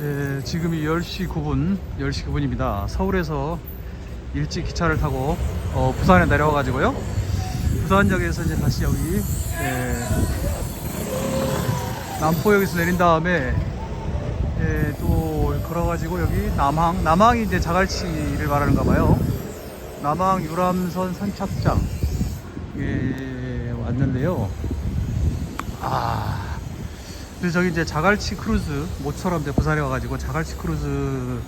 네, 지금이 10시 9분, 10시 9분입니다. 서울에서 일찍 기차를 타고 어, 부산에 내려와가지고요. 부산역에서 이제 다시 여기 예, 남포역에서 내린 다음에 예, 또 걸어가지고 여기 남항, 남항이 이제 자갈치를 말하는가 봐요. 남항 유람선 선착장 예, 왔는데요. 아. 그래서 저기 이제 자갈치 크루즈 모처럼 이제 부산에 와가지고 자갈치 크루즈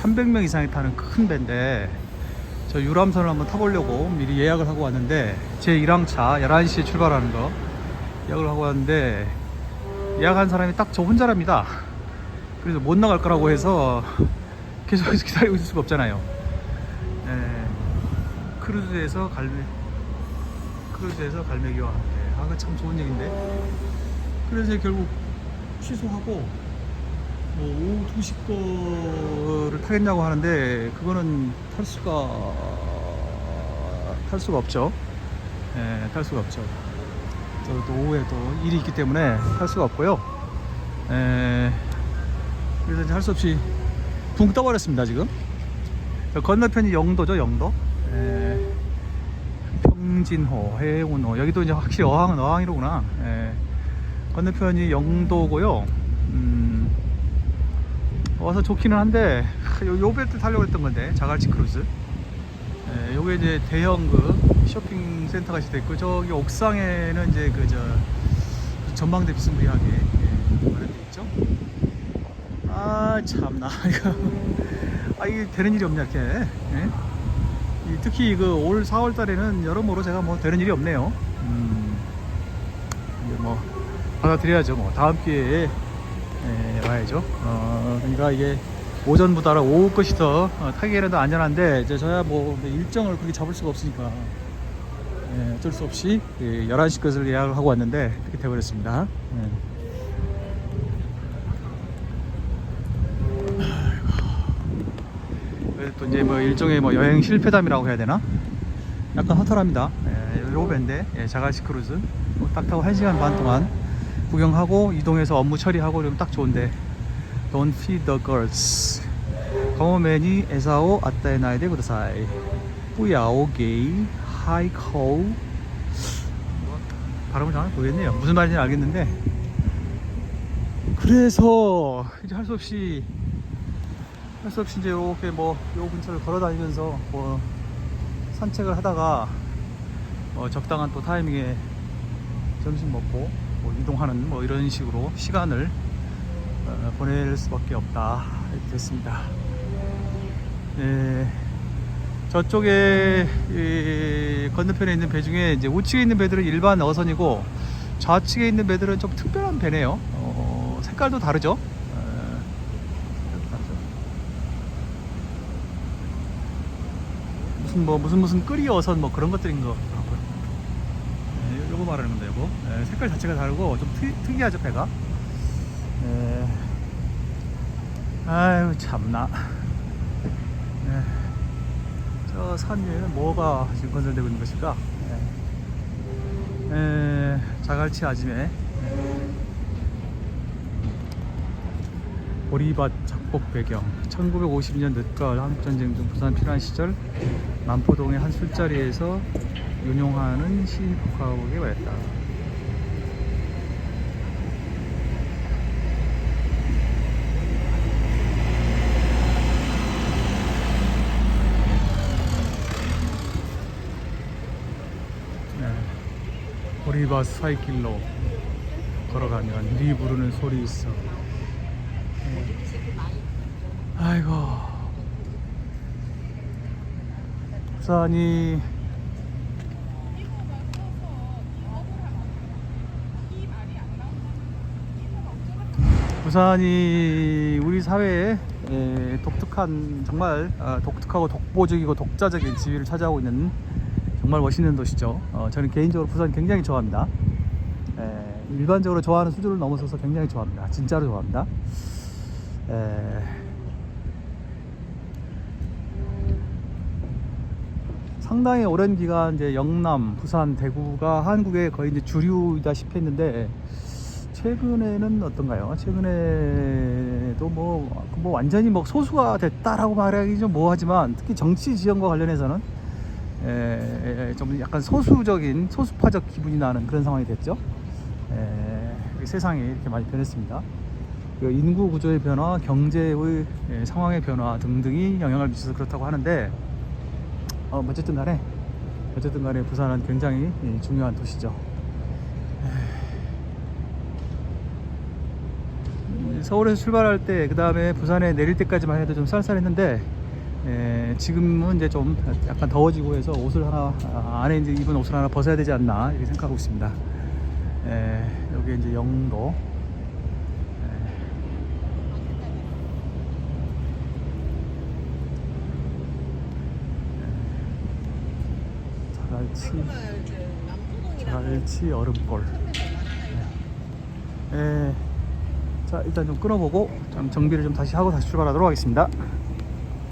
300명 이상이 타는 큰 배인데 저 유람선을 한번 타보려고 미리 예약을 하고 왔는데 제 1항차 11시에 출발하는 거 예약을 하고 왔는데 예약한 사람이 딱 저 혼자랍니다. 그래서 못 나갈 거라고 해서 계속 기다리고 있을 수가 없잖아요. 예, 크루즈에서 갈매 크루즈에서 갈매기와 함께. 아 그거 참 좋은 얘기인데. 그래서 결국 취소하고 뭐 오후 2시 거를 타겠냐고 하는데 그거는 탈 수가 탈 수가 없죠. 예, 탈 수가 없죠. 또, 또 오후에 또 일이 있기 때문에 탈 수가 없고요. 예, 그래서 이제 할 수 없이 붕 떠버렸습니다 지금. 저 건너편이 영도죠 영도. 예, 평진호, 해운호 여기도 이제 확실히 어항은 어항이로구나. 예. 건너편이 영도고요. 음, 와서 좋기는 한데 요, 요 배트 타려고 했던 건데 자갈치 크루즈. 예, 요게 이제 대형 그 쇼핑 있을 때 있고 저기 옥상에는 이제 그 저 전망대 비스무리하게 예, 마련돼 있죠. 아 참나 이거 아 이게 되는 일이 없냐 이렇게. 예? 이 특히 그 올 4월 달에는 여러모로 제가 뭐 되는 일이 없네요. 음, 이제 뭐 받아들여야죠. 뭐 다음 기회에 에, 와야죠. 어, 그러니까 이게 오전보다 오후 것이 더 어, 타기에는 더 안전한데 이제 저야 뭐 일정을 그렇게 잡을 수가 없으니까 예, 어쩔 수 없이 예, 11시 것을 예약을 하고 왔는데 그렇게 돼버렸습니다. 예. 또 이제 뭐 일종의 뭐 여행 실패담이라고 해야 되나? 약간 허탈합니다. 예, 요 밴데 예, 자갈치 크루즈 뭐 딱 타고 1시간 반 동안 구경하고 이동해서 업무 처리하고 그러면 딱 좋은데 Don't feed the girls カモメに餌を与えないでください不要给海口 발음을 잘 모르겠네요 무슨 말인지 알겠는데 그래서 이제 할 수 없이 할 수 없이 이제 이렇게 뭐 요 근처를 걸어 다니면서 뭐 산책을 하다가 어, 적당한 또 타이밍에 점심 먹고 뭐 이동하는 뭐 이런 식으로 시간을 어, 보낼 수밖에 없다 이렇게 됐습니다. 예, 저쪽에 이 건너편에 있는 배 중에 이제 우측에 있는 배들은 일반 어선이고 좌측에 있는 배들은 좀 특별한 배네요. 어, 색깔도 다르죠. 어. 무슨 뭐 무슨 무슨 끄리 어선 뭐 그런 것들인 요거 말하는 건데 요거 네, 색깔 자체가 다르고 좀 특, 특이하죠 배가. 네. 아유 참나. 네. 저산 위에는 뭐가 지금 건설되고 있는 것일까? 네. 에, 자갈치 아지매. 보리밭 작복 배경 1950년 늦가을 한국전쟁 중 부산 피난 시절 남포동의 한 술자리에서 윤용하는 시국하게 말했다. 네. 보리밭 사이길로 걸어가면 네 부르는 소리 있어. 아이고 부산이 부산이 우리 사회에 에, 독특한 정말 아, 독특하고 독보적이고 독자적인 지위를 차지하고 있는 정말 멋있는 도시죠. 어, 저는 개인적으로 부산 굉장히 좋아합니다. 에, 일반적으로 좋아하는 수준을 넘어서서 굉장히 좋아합니다. 진짜로 좋아합니다. 에, 상당히 오랜 기간 이제 영남, 부산, 대구가 한국의 거의 이제 주류이다시피 했는데 최근에는 어떤가요? 최근에도 뭐, 뭐 완전히 뭐 소수가 됐다라고 말하기 좀 뭐하지만 특히 정치 지형과 관련해서는 에, 좀 약간 소수적인 소수파적 기분이 나는 그런 상황이 됐죠. 에, 세상이 이렇게 많이 변했습니다. 그 인구 구조의 변화, 경제의 예, 상황의 변화 등등이 영향을 미쳐서 그렇다고 하는데 어, 어쨌든 간에 어쨌든 간에 부산은 굉장히 예, 중요한 도시죠. 에, 서울에서 출발할 때 그 다음에 부산에 내릴 때까지만 해도 좀 쌀쌀했는데 에, 지금은 이제 좀 약간 더워지고 해서 옷을 하나 아, 안에 이제 입은 옷을 하나 벗어야 되지 않나 이렇게 생각하고 있습니다. 에, 여기 이제 영도. 자갈치. 자갈치 얼음골. 예. 자 일단 좀 끊어보고 좀 정비를 좀 다시 하고 다시 출발하도록 하겠습니다